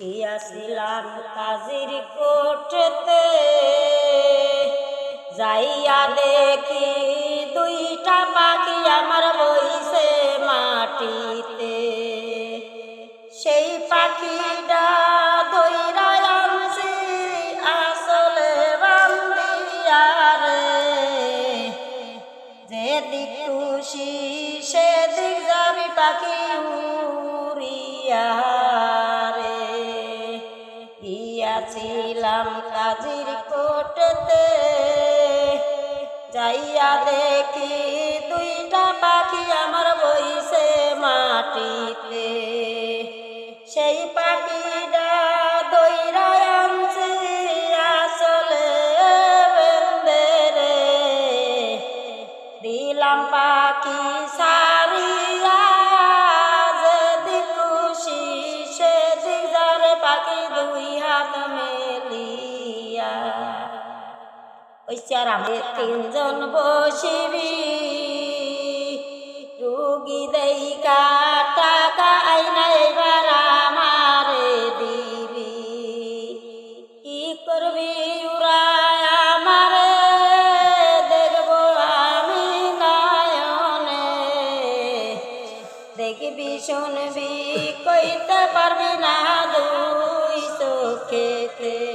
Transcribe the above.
গিয়াছিলাম কাজির কোটতে? যাইয়া দেখি দুইটা পাখি আমার বইছে মাটিতে। সেই পাখিটা যেদিক খুশি সেদিক যাবি পাখি উড়িয়া। গিয়াছিলাম কাজির কোটতে। যাইয়া দেখি দুইটা পাখি আমার বইছে মাটিতে। সেই পাখিটা আনছে আসলে দিলাম পাখি সারিয়া পাখি দুই হাত মেলিয়া। ওই চার আমাদের তিনজন বসিবি, রুগী দেই টাকা আইনা এবার আমারে দিবি। কি করবি দেখবি, শুনবি, কইতে পারবি না দুই চোখেতে